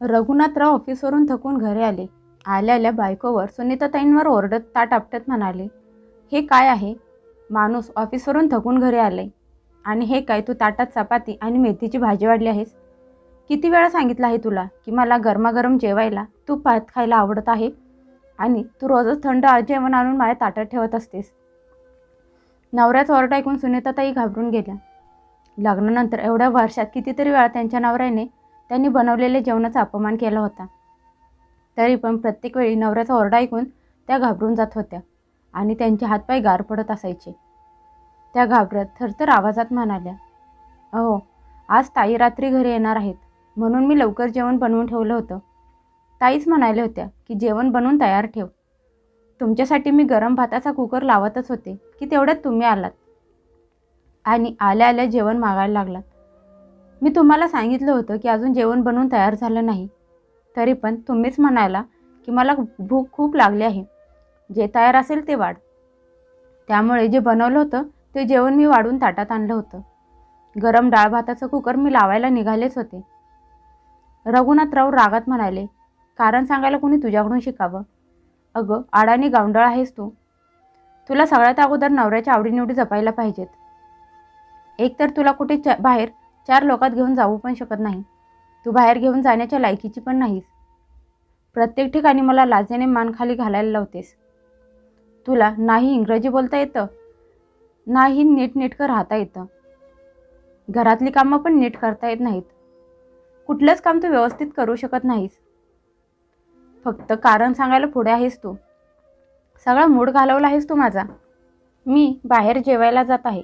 रघुनाथराव ऑफिसवरून थकून घरी आले. आल्या आल्या बायकोवर सुनीताताईंवर ओरडत ताट आपटत म्हणाले हे काय आहे? माणूस ऑफिसवरून थकून घरी आले आणि हे काय तू ताटात चपाती आणि मेथीची भाजी वाढली आहेस? किती वेळा सांगितलं आहे तुला की मला गरमागरम जेवायला तू भात खायला आवडत आहे? आणि तू रोजच थंड जेवण आणून माझ्या ताटात ठेवत असतेस. नवऱ्याचा ओरडा ऐकून सुनीताताई घाबरून गेल्या. लग्नानंतर एवढ्या वर्षात कितीतरी वेळा त्यांच्या नवऱ्याने त्यांनी बनवलेल्या जेवणाचा अपमान केला होता. तरी पण प्रत्येक वेळी नवऱ्याचा ओरडा ऐकून त्या घाबरून जात होत्या आणि त्यांचे हातपाय गार पडत असायचे. त्या घाबरत थरथर आवाजात म्हणाल्या अहो आज ताई रात्री घरी येणार आहेत. म्हणून मी लवकर जेवण बनवून ठेवलं होतं. ताईच म्हणाल्या होत्या की जेवण बनवून तयार ठेव. तुमच्यासाठी मी गरम भाताचा कुकर लावतच होते की तेवढ्यात तुम्ही आलात. आणि आल्या आल्या जेवण मागायला लागलात. मी तुम्हाला सांगितलं होतं की अजून जेवण बनवून तयार झालं नाही. तरी पण तुम्हीच म्हणाला की मला भूक खूप लागली आहे. जे तयार असेल ते वाढ. त्यामुळे जे बनवलं होतं ते जेवण मी वाढून ताटात आणलं होतं. गरम डाळ भाताचं कुकर मी लावायला निघालेच होते. रघुनाथराव रागात म्हणाले कारण सांगायला कोणी तुझ्याकडून शिकावं? अगं आडानी गावंडळ आहेस तू. तुला सगळ्यात अगोदर नवऱ्याच्या आवडीनिवडी जपायला पाहिजेत. एकतर तुला कुठे च बाहेर चार लोकात घेऊन जाऊ पण शकत नाही. तू बाहेर घेऊन जाण्याच्या लायकीची पण नाहीस. प्रत्येक ठिकाणी मला लाजेने मान खाली घालायला लावतेस. तुला नाही इंग्रजी बोलता येतं? नाही नीटनेटकं राहता येतं. घरातली कामं पण नीट करता येत नाहीत. कुठलंच काम तू व्यवस्थित करू शकत नाहीस. फक्त कारण सांगायला पुढे आहेस तू. सगळा मूड घालवला आहेस तू माझा. मी बाहेर जेवायला जात आहे.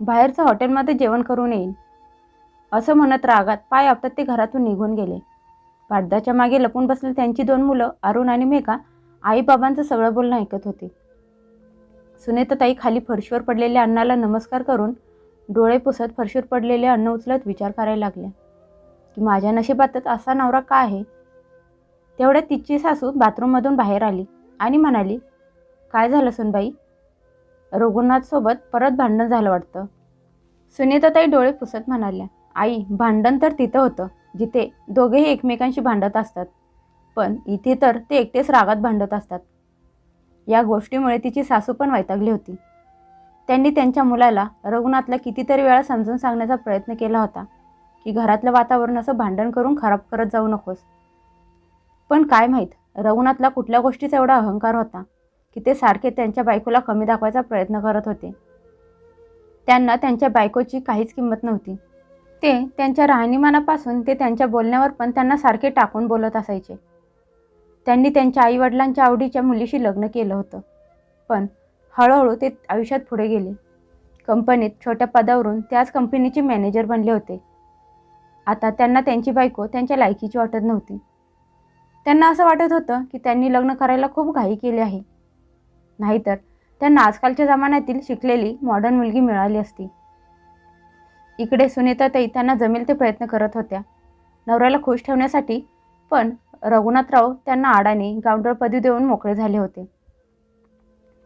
बाहेरचं हॉटेलमध्ये जेवण करून येईन. असं म्हणत रागात पाय आपटत ते घरातून निघून गेले. पडद्याच्या मागे लपून बसलेली त्यांची दोन मुलं अरुण आणि मेघा आईबाबांचं सगळं बोलणं ऐकत होती. सुनेताताई खाली फरशीवर पडलेल्या अन्नाला नमस्कार करून डोळे पुसत फरशीवर पडलेले अन्न उचलत विचार करायला लागल्या की माझ्या नशिबातच असा नवरा का आहे? तेवढ्यात तिची सासू बाथरूममधून बाहेर आली आणि म्हणाली काय झालं सुनबाई? रघुनाथसोबत परत भांडण झालं वाटतं. सुनेताताई डोळे पुसत म्हणाल्या आई भांडण तर तिथं होतं जिथे दोघेही एकमेकांशी भांडत असतात. पण इथे तर ते एकटेच रागात भांडत असतात. या गोष्टीमुळे तिची सासू पण वैतागली होती. त्यांनी त्यांच्या मुलाला रघुनाथला कितीतरी वेळा समजून सांगण्याचा प्रयत्न केला होता की घरातलं वातावरण असं भांडण करून खराब करत जाऊ नकोस. पण काय माहीत रघुनाथला कुठल्या गोष्टीचा एवढा अहंकार होता की ते सारखे त्यांच्या बायकोला कमी दाखवायचा प्रयत्न करत होते. त्यांना त्यांच्या बायकोची काहीच किंमत नव्हती. ते त्यांच्या राहणीमानापासून ते त्यांच्या बोलण्यावर पण त्यांना सारखे टाकून बोलत असायचे. त्यांनी त्यांच्या आईवडिलांच्या आवडीच्या मुलीशी लग्न केलं होतं. पण हळूहळू ते आयुष्यात पुढे गेले. कंपनीत छोट्या पदावरून त्याच कंपनीचे मॅनेजर बनले होते. आता त्यांना त्यांची बायको त्यांच्या लायकीची वाटत नव्हती. त्यांना असं वाटत होतं की त्यांनी लग्न करायला खूप घाई केली आहे. नाहीतर त्यांना आजकालच्या जमान्यातील शिकलेली मॉडर्न मुलगी मिळाली असती. इकडे सुनीताताई त्यांना जमेल ते प्रयत्न करत होत्या. नवऱ्याला खुश ठेवण्यासाठी पण रघुनाथराव त्यांना आडाने गावंडळ पदवी देऊन मोकळे झाले होते.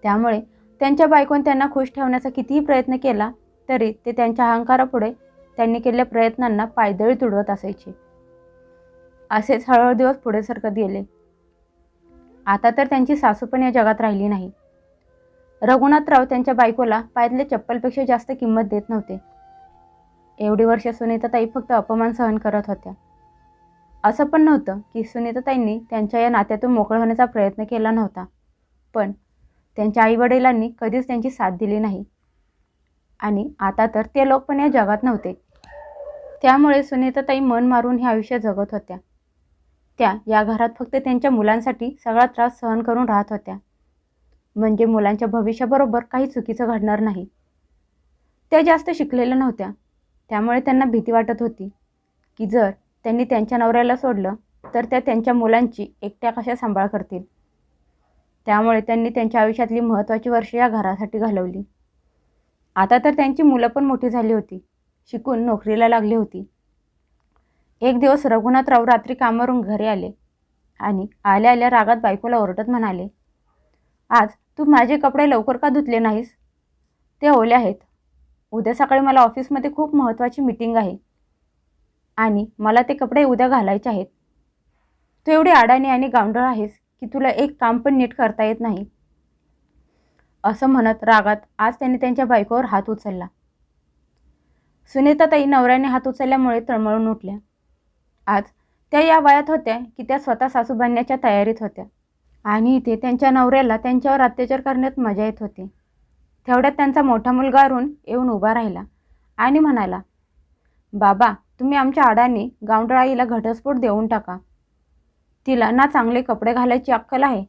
त्यामुळे त्यांच्या बायकोने त्यांना खुश ठेवण्याचा कितीही प्रयत्न केला तरी ते त्यांच्या अहंकारापुढे त्यांनी केलेल्या प्रयत्नांना पायदळी तुडवत असायचे. असेच हळूहळू दिवस पुढे सरकत गेले. आता तर त्यांची सासू पण या जगात राहिली नाही. रघुनाथराव त्यांच्या बायकोला पायातल्या चप्पलपेक्षा जास्त किंमत देत नव्हते. एवढी वर्ष सुनीताताई फक्त अपमान सहन करत होत्या. असं पण नव्हतं की सुनीताताईंनी त्यांच्या या नात्यातून मोकळं होण्याचा प्रयत्न केला नव्हता. पण त्यांच्या आईवडिलांनी कधीच त्यांची साथ दिली नाही. आणि आता तर ते लोक पण या जगात नव्हते. त्यामुळे सुनीताताई मन मारून हे आयुष्य जगत होत्या. त्या या घरात फक्त त्यांच्या मुलांसाठी सगळा त्रास सहन करून राहत होत्या. म्हणजे मुलांच्या भविष्याबरोबर काही चुकीचं घडणार नाही. त्या जास्त शिकलेल्या नव्हत्या. त्यामुळे त्यांना भीती वाटत होती की जर त्यांनी त्यांच्या नवऱ्याला सोडलं तर त्या त्यांच्या मुलांची एकट्या कशा सांभाळ करतील? त्यामुळे त्यांनी त्यांच्या आयुष्यातली महत्त्वाची वर्षे या घरासाठी घालवली. आता तर त्यांची मुलं पण मोठी झाली होती. शिकून नोकरीला लागली होती. एक दिवस रघुनाथराव रात्री कामावरून घरी आले आणि आल्या आल्या रागात बायकोला ओरडत म्हणाले आज तू माझे कपडे लवकर का धुतले नाहीस? ते ओले आहेत. उद्या सकाळी मला ऑफिसमध्ये खूप महत्त्वाची मीटिंग आहे. आणि मला ते कपडे उद्या घालायचे आहेत. तू एवढी अडाणी आणि गावंढळ आहेस की तुला एक काम पण नीट करता येत नाही. असं म्हणत रागात आज त्याने त्यांच्या बायकोवर हात उचलला. सुनीताताई नवऱ्याने हात उचलल्यामुळे तळमळून उठल्या. आज त्या या वयात होत्या की त्या स्वतः सासू बनण्याच्या तयारीत होत्या. आणि इथे त्यांच्या नवऱ्याला त्यांच्यावर अत्याचार करण्यात मजा येत होती. तेवढ्यात त्यांचा मोठा मुलगा अरुण येऊन उभा राहिला आणि म्हणाला बाबा तुम्ही आमच्या आडाने गावंडळाईला घटस्फोट देऊन टाका. तिला ना चांगले कपडे घालायची अक्कल आहे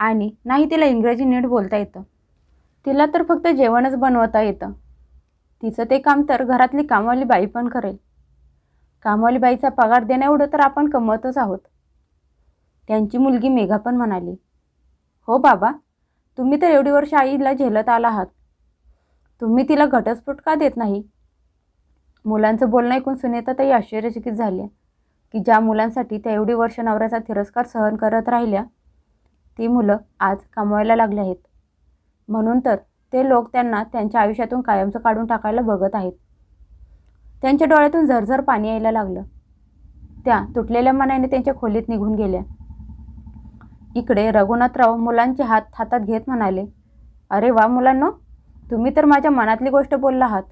आणि नाही तिला इंग्रजी नीट बोलता येतं. तिला तर फक्त जेवणच बनवता येतं. तिचं ते काम तर घरातली कामवाली बाई पण करेल. कामवाली बाईचा पगार देण्याएवढं तर आपण कमवतच आहोत. त्यांची मुलगी मेघा पण म्हणाली हो बाबा तुम्ही तर एवढी वर्ष आईला झेलत आला आहात. तुम्ही तिला घटस्फोट का देत नाही? मुलांचं बोलणं ऐकून सुनेताताई आश्चर्यचकित झाल्या. की ज्या मुलांसाठी त्या एवढी वर्ष नवऱ्याचा तिरस्कार सहन करत राहिल्या ती मुलं आज कमवायला लागली आहेत. म्हणून तर ते लोक त्यांना त्यांच्या आयुष्यातून कायमचं काढून टाकायला बघत आहेत. त्यांच्या डोळ्यातून झरझर पाणी यायला लागलं. त्या तुटलेल्या मनाने त्यांच्या खोलीत निघून गेल्या. इकडे रघुनाथराव मुलांचे हात हातात घेत म्हणाले अरे वा मुलांनो तुम्ही तर माझ्या मनातली गोष्ट बोलला आहात.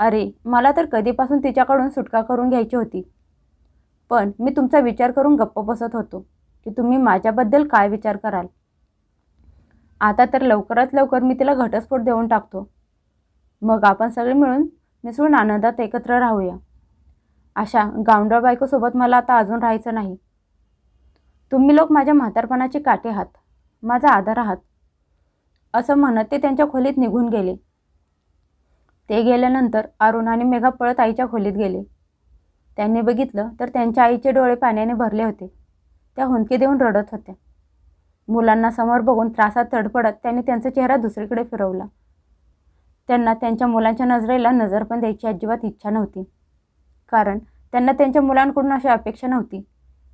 अरे मला तर कधीपासून तिच्याकडून सुटका करून घ्यायची होती. पण मी तुमचा विचार करून गप्प बसत होतो की तुम्ही माझ्याबद्दल काय विचार कराल. आता तर लवकरात लवकर मी तिला घटस्फोट देऊन टाकतो. मग आपण सगळे मिळून मिसळून आनंदात एकत्र राहूया. अशा गावंडळ बायकोसोबत मला आता अजून राहायचं नाही. तुम्ही लोक माझ्या म्हातारपणाचे काटे आहात. माझा आधार आहात. असं म्हणत ते त्यांच्या खोलीत निघून गेले. ते गेल्यानंतर अरुण आणि मेघा पळत आईच्या खोलीत गेले. त्यांनी बघितलं तर त्यांच्या आईचे डोळे पाण्याने भरले होते. त्या हुंदकी देऊन रडत होत्या. मुलांना समोर बघून त्रासात तडफडत त्यांनी त्यांचा चेहरा दुसरीकडे फिरवला. त्यांना त्यांच्या मुलांच्या नजरेला नजर पण द्यायची अजिबात इच्छा नव्हती. कारण त्यांना त्यांच्या मुलांकडून अशी अपेक्षा नव्हती.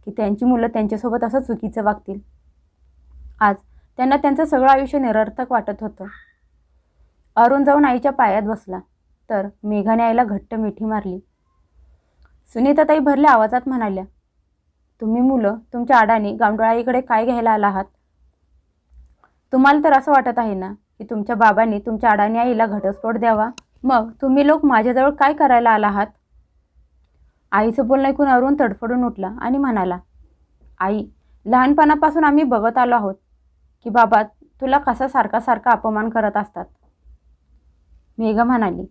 की त्यांची मुलं त्यांच्यासोबत असं चुकीचं वागतील. आज त्यांना त्यांचं सगळं आयुष्य निरर्थक वाटत होतं. अरुण जाऊन आईच्या पायात बसला तर मेघाने आईला घट्ट मिठी मारली. सुनीताताई भरल्या आवाजात म्हणाल्या तुम्ही मुलं तुमच्या आडाने गावंडळाईकडे काय घ्यायला आला आहात? तुम्हाला तर असं वाटत आहे ना की तुमच्या बाबांनी तुमच्या अडाणी आईला घटस्फोट द्यावा? मग तुम्ही लोक माझ्याजवळ काय करायला आला आहात? आईचं बोलणं ऐकून अरुण तडफडून उठला आणि म्हणाला आई लहानपणापासून आम्ही बघत आलो आहोत की बाबा तुला कसा सारखा सारखा अपमान करत असतात. मेघा म्हणाली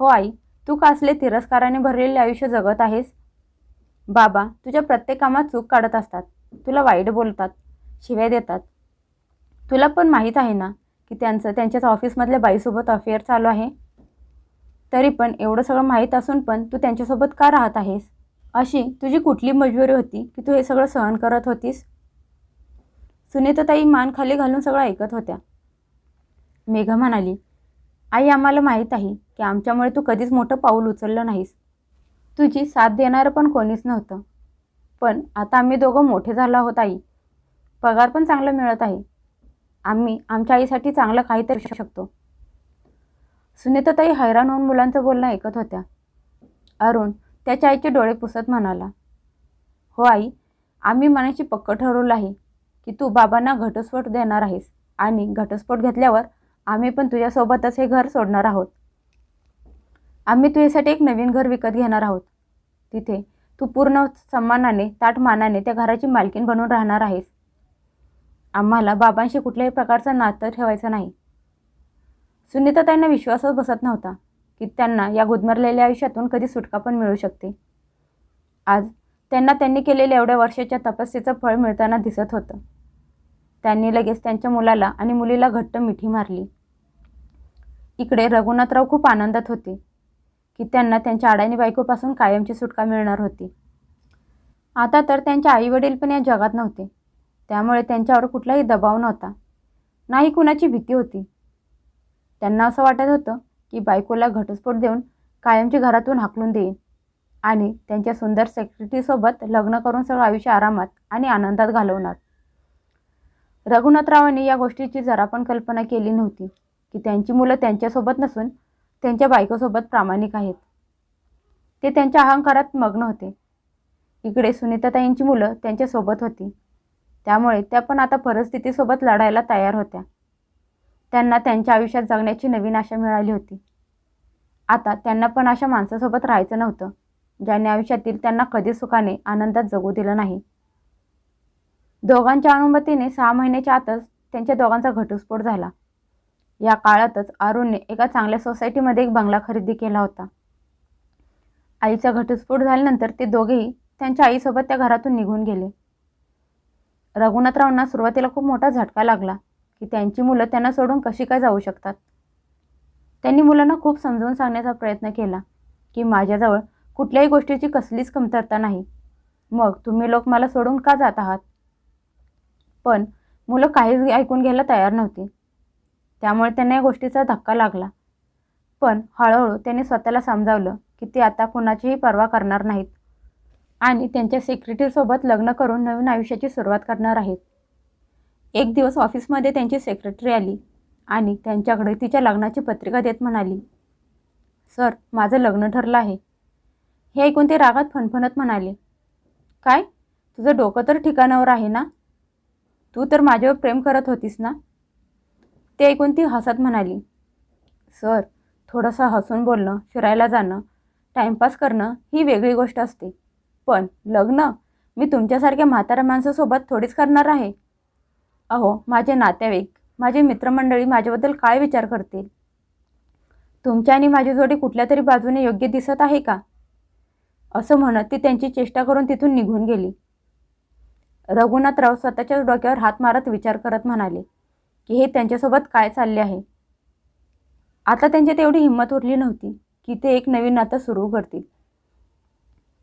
हो आई तू कसले तिरस्काराने भरलेले आयुष्य जगत आहेस? बाबा तुझ्या प्रत्येक कामात चूक काढत असतात. तुला वाईट बोलतात शिव्या देतात. तुला पण माहीत आहे ना की त्यांचं त्यांच्याच ऑफिसमधल्या बाईसोबत अफेअर चालू आहे? तरी पण एवढं सगळं माहीत असून पण तू त्यांच्यासोबत का राहत आहेस? अशी तुझी कुठली मजबुरी होती की तू हे सगळं सहन करत होतीस? सुनीताताई मान खाली घालून सगळं ऐकत होत्या. मेघा म्हणाली आई आम्हाला माहीत आहे की आमच्यामुळे तू कधीच मोठं पाऊल उचललं नाहीस. तुझी साथ देणारं पण कोणीच नव्हतं. पण आता आम्ही दोघं मोठे झालो आहोत आई. पगार पण चांगला मिळत आहे. आम्ही आमच्या आईसाठी चांगलं काहीतरी करू शकतो. सुनीताताई हैराण होऊन मुलांचं बोलणं ऐकत होत्या. अरुण त्याच्या आईचे डोळे पुसत म्हणाला हो आई आम्ही मनाची पक्क ठरवलं आहे की तू बाबांना घटस्फोट देणार आहेस आणि घटस्फोट घेतल्यावर आम्ही पण तुझ्यासोबतच हे घर सोडणार आहोत. आम्ही तुझ्यासाठी एक नवीन घर विकत घेणार आहोत. तिथे तू पूर्ण सन्मानाने ताटमानाने त्या घराची मालकीन बनून राहणार आहेस. आम्हाला बाबांशी कुठल्याही प्रकारचं नातं ठेवायचं नाही. सुनीता त्यांना विश्वासच बसत नव्हता की त्यांना या गुदमरलेल्या आयुष्यातून कधी सुटका पण मिळू शकते. आज त्यांना त्यांनी केलेल्या एवढ्या वर्षाच्या तपस्येचं फळ मिळताना दिसत होतं. त्यांनी लगेच त्यांच्या मुलाला आणि मुलीला घट्ट मिठी मारली. इकडे रघुनाथराव खूप आनंदात होते की त्यांना त्यांच्या अडाणी बायकोपासून कायमची सुटका मिळणार होती. आता तर त्यांचे आईवडील पण या जगात नव्हते. त्यामुळे त्यांच्यावर कुठलाही दबाव नव्हता. नाही कुणाची भीती होती. त्यांना असं वाटत होतं की बायकोला घटस्फोट देऊन कायमची घरातून हाकलून देईन. आणि त्यांच्या सुंदर सेक्रेटरीसोबत लग्न करून सगळं आयुष्य आरामात आणि आनंदात घालवणार. रघुनाथरावांनी या गोष्टीची जरा पण कल्पना केली नव्हती की त्यांची मुलं त्यांच्यासोबत नसून त्यांच्या बायकोसोबत प्रामाणिक आहेत. ते त्यांच्या अहंकारात मग्न होते. इकडे सुनीताताईंची मुलं त्यांच्यासोबत होती. त्यामुळे त्या पण आता परिस्थितीसोबत लढायला तयार होत्या. त्यांना त्यांच्या आयुष्यात जगण्याची नवीन आशा मिळाली होती. आता त्यांना पण अशा माणसासोबत राहायचं नव्हतं ज्याने आयुष्यातील त्यांना कधी सुखाने आनंदात जगू दिलं नाही. दोघांच्या अनुमतीने सहा महिन्याच्या आतच त्यांच्या दोघांचा घटस्फोट झाला. या काळातच अरुणने एका चांगल्या सोसायटीमध्ये एक बंगला खरेदी केला होता. आईचा घटस्फोट झाल्यानंतर ते दोघेही त्यांच्या आईसोबत त्या घरातून निघून गेले. रघुनाथरावांना सुरुवातीला खूप मोठा झटका लागला. की त्यांची मुलं त्यांना सोडून कशी काय जाऊ शकतात? त्यांनी मुलांना खूप समजवून सांगण्याचा प्रयत्न केला की माझ्याजवळ कुठल्याही गोष्टीची कसलीच कमतरता नाही. मग तुम्ही लोक मला सोडून का जात आहात? पण मुलं काहीच ऐकून घ्यायला तयार नव्हती. त्यामुळे त्यांना या गोष्टीचा धक्का लागला. पण हळूहळू त्यांनी स्वतःला समजावलं की ते आता कुणाचीही पर्वा करणार नाहीत आणि त्यांच्या सेक्रेटरीसोबत लग्न करून नवीन आयुष्याची सुरुवात करणार आहेत. एक दिवस ऑफिसमध्ये त्यांची सेक्रेटरी आली आणि त्यांच्याकडे तिच्या लग्नाची पत्रिका देत म्हणाली सर माझं लग्न ठरलं आहे. हे ऐकून ते रागात फणफणत म्हणाले काय? तुझं डोकं तर ठिकाणावर आहे ना? तू तर माझ्यावर प्रेम करत होतीस ना? ते ऐकून ती हसत म्हणाली सर थोडंसं हसून बोलणं फिरायला जाणं टाईमपास करणं ही वेगळी गोष्ट असते. पण लग्न मी तुमच्यासारख्या म्हाताऱ्या माणसासोबत थोडीच करणार आहे. अहो माझे नातेवाईक माझे मित्रमंडळी माझ्याबद्दल काय विचार करतील? तुमच्या आणि माझी जोडी कुठल्या तरी बाजूने योग्य दिसत आहे का? असं म्हणत ती त्यांची चेष्टा करून तिथून निघून गेली. रघुनाथराव स्वतःच्या डोक्यावर हात मारत विचार करत म्हणाले की हे त्यांच्यासोबत काय चालले आहे? आता त्यांच्यात तेवढी हिंमत उरली नव्हती की ते एक नवीन नातं सुरू करतील.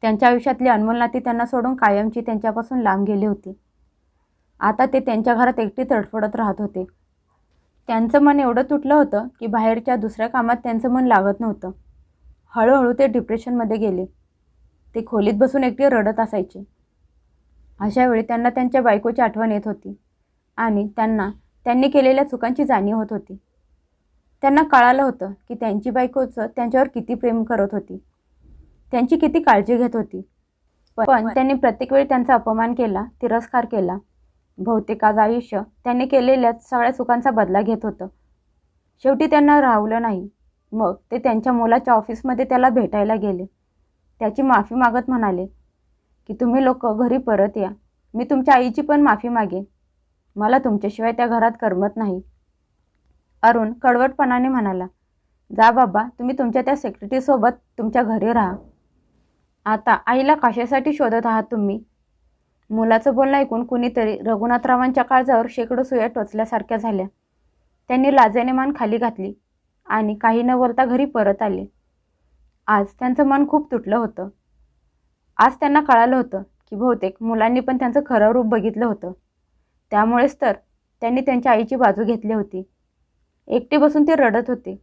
त्यांच्या आयुष्यातली अनमोल नाती त्यांना सोडून कायमची त्यांच्यापासून लांब गेली होती. आता ते त्यांच्या घरात एकटी तडफडत राहत होते. त्यांचं मन एवढं तुटलं होतं की बाहेरच्या दुसऱ्या कामात त्यांचं मन लागत नव्हतं. हळूहळू ते डिप्रेशनमध्ये गेले. ते खोलीत बसून एकटे रडत असायचे. अशा वेळी त्यांना त्यांच्या बायकोची आठवण येत होती आणि त्यांना त्यांनी केलेल्या चुकांची जाणीव होत होती. त्यांना कळालं होतं की त्यांची बायकोचं त्यांच्यावर किती प्रेम करत होती. त्यांची किती काळजी घेत होती. पण त्यांनी प्रत्येक वेळी त्यांचा अपमान केला तिरस्कार केला. बहुतेक आज आयुष्य त्यांनी केलेल्या सगळ्या चुकांचा बदला घेत होतं. शेवटी त्यांना राहवलं नाही. मग ते त्यांच्या मुलाच्या ऑफिसमध्ये त्याला भेटायला गेले. त्याची माफी मागत म्हणाले की तुम्ही लोक घरी परत या. मी तुमच्या आईची पण माफी मागेन. मला तुमच्याशिवाय त्या घरात करमत नाही. अरुण कडवटपणाने म्हणाला जा बाबा तुम्ही तुमच्या त्या सेक्रेटरीसोबत तुमच्या घरी राहा. आता आईला कशासाठी शोधत आहात तुम्ही? मुलाचं बोलणं ऐकून कुणीतरी रघुनाथरावांच्या काळजावर शेकडो सुया टोचल्यासारख्या झाल्या. त्यांनी लाजेने मान खाली घातली आणि काही न बोलता घरी परत आले. आज त्यांचं मन खूप तुटलं होतं. आज त्यांना कळालं होतं की बहुतेक मुलांनी पण त्यांचं खरं रूप बघितलं होतं. त्यामुळेच तर त्यांनी त्यांच्या आईची बाजू घेतली होती. एकटे बसून ते रडत होते.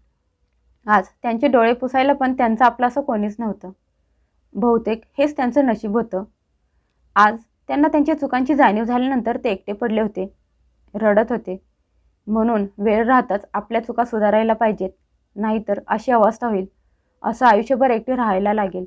आज त्यांचे डोळे पुसायला पण त्यांचं आपलं असं कोणीच नव्हतं. बहुतेक हेच त्यांचं नशीब होतं. आज त्यांना त्यांच्या चुकांची जाणीव झाल्यानंतर ते एकटे पडले होते. रडत होते. म्हणून वेळ राहताच आपल्या चुका सुधारायला पाहिजेत. नाहीतर अशी अवस्था होईल. असं आयुष्यभर एकटे राहायला लागेल.